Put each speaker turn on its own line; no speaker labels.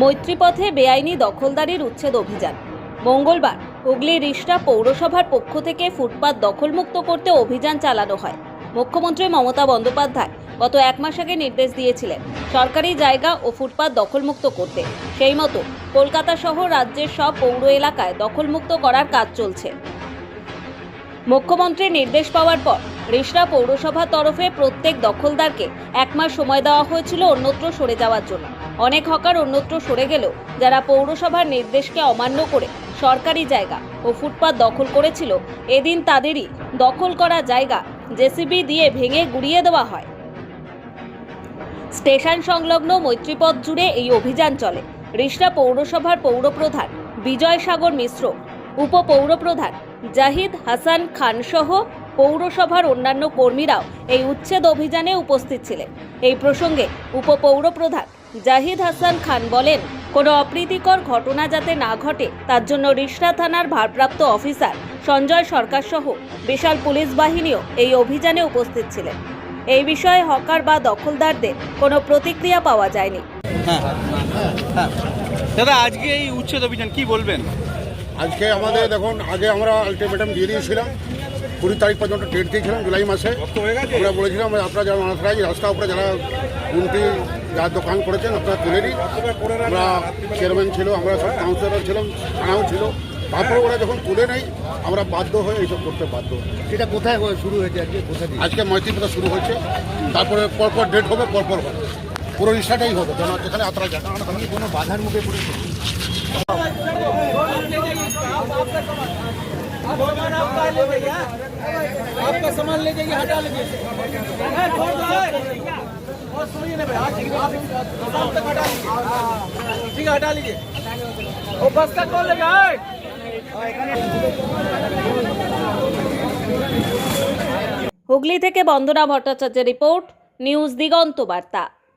মৈত্রীপথে বেআইনি দখলদারির উচ্ছেদ অভিযান। মঙ্গলবার হুগলি রিষ্টা পৌরসভার পক্ষ থেকে ফুটপাত দখলমুক্ত করতে অভিযান চালানো হয়। মুখ্যমন্ত্রী মমতা বন্দ্যোপাধ্যায় গত এক মাস আগে নির্দেশ দিয়েছিলেন সরকারি জায়গা ও ফুটপাত দখলমুক্ত করতে। সেই মতো কলকাতা সহ রাজ্যের সব পৌর এলাকায় দখলমুক্ত করার কাজ চলছে। মুখ্যমন্ত্রীর নির্দেশ পাওয়ার পর রিষড়া পৌরসভার তরফে প্রত্যেক দখলদারকে এক মাস সময় দেওয়া হয়েছিল অন্যত্র সরে যাওয়ার জন্য। অনেক হকার অন্যত্র সরে গেলেও যারা পৌরসভার নির্দেশকে অমান্য করে সরকারি জায়গা ও ফুটপাত দখল করেছিল, এদিন তাদেরই দখল করা জায়গা জেসিবি দিয়ে ভেঙে গুড়িয়ে দেওয়া হয়। স্টেশন সংলগ্ন মৈত্রীপথ জুড়ে এই অভিযান চলে। রিষড়া পৌরসভার পৌরপ্রধান বিজয় সাগর মিশ্র, উপপৌরপ্রধান জাহিদ হাসান খান সহ পৌরসভার অন্যান্য কর্মীরাও এই উচ্ছেদ অভিযানে উপস্থিত ছিলেন। এই প্রসঙ্গে উপপৌরপ্রধান জাহিদ হাসান খান বলেন কোনো অপ্রীতিকর ঘটনা যাতে না ঘটে তার জন্য রিষড়া থানার ভারপ্রাপ্ত অফিসার সঞ্জয় সরকার সহ বিশাল পুলিশ বাহিনীও এই অভিযানে উপস্থিত ছিলেন। এই বিষয়ে হকার বা দখলদারদের কোনো প্রতিক্রিয়া পাওয়া যায়নি।
হ্যাঁ হ্যাঁ দাদা আজকে এই উচ্ছেদ অভিযান কি বলবেন?
আজকে আমাদের দেখুন আগে আমরা আলটিমেটাম দিয়ে দিয়েছিলাম কুড়ি তারিখ পর্যন্ত ডেট দিয়েছিলাম জুলাই মাসে। আমরা বলেছিলাম আপনারা যারা মানুষরা রাস্তার উপরে যারা কোনটি যার দোকান করেছেন আপনারা তুলে নিন আমরা চেয়ারম্যান ছিল আমরা সব কাউন্সিলর ছিলাম থানাও ছিল তারপরে ওরা যখন তুলে নেই আমরা বাধ্য হয়ে এইসব করতে বাধ্য হই।
এটা কোথায় হয়ে শুরু হয়েছে আজকে কোথা দিয়ে
আজকে মৈত্রীপথা শুরু হয়েছে তারপরে পরপর ডেট হবে পরপর হবে পুরো রিক্সাটাই হবে যেন যেখানে আপনারা জায়গা
আপনি কোনো বাধার মুখে পড়েছে
आपका सामान ले जाइए हटा लीजिए ঠিক হটা লিজিয়ে
হুগলি থেকে বন্দনা ভট্টাচার্যের রিপোর্ট নিউজ দিগন্ত বার্তা।